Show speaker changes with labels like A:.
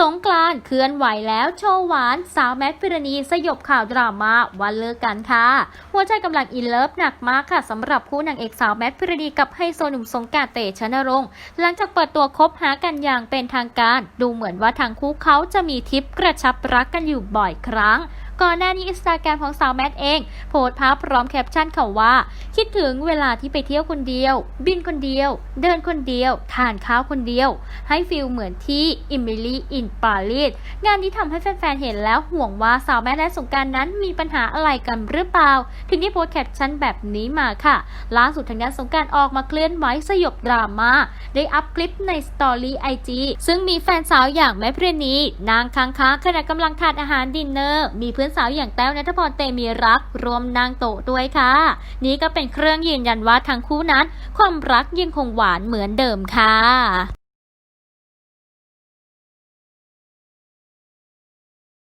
A: สงกรานต์เคลื่อนไหวแล้วโชว์หวาน สาวแมทพิรณีสยบข่าวดราม่าวันเลิกกันค่ะ หัวใจกำลังอินเลิฟหนักมากค่ะสำหรับคู่นางเอกสาวแมทพิรณีกับไฮโซหนุ่มสงกรารเตชนรงค์หลังจากเปิดตัวคบหากันอย่างเป็นทางการ ดูเหมือนว่าทางคู่เขาจะมีทิปกระชับรักกันอยู่บ่อยครั้ง ก่อนหน้านี้อินสตาแกรมของสาวแมทเอง โพสต์ภาพพร้อมแคปชั่นค่ะว่า คิดถึงเวลาที่ไปเที่ยวคนเดียว บินคนเดียว เดินคนเดียว ทานข้าวคนเดียว ให้ฟิลเหมือนที่อิมิลี่อินปารีสงานนี้ทำให้แฟนๆเห็นแล้วห่วงว่าสาวแมทและสงการนั้นมีปัญหาอะไรกันหรือเปล่า ถึงได้โพสต์แคปชั่นแบบนี้มาค่ะล่าสุดทางด้านสงการออกมาเคลื่อนไหวสยบดราม่าได้อัพคลิปในสตอรี่ไอจีซึ่งมีแฟนสาวอย่างแม่เพรณีนางค้างค้างขณะกำลังทานอาหารดินเนอร์ มีเพื่อนสาวอย่างแต้วนัทพรเตมีรักรวมนางโตด้วยค่ะ นี่ก็เป็นเครื่องยืนยันว่าทั้งคู่นั้น ความรักยังคงหวานเหมือนเดิมค่ะ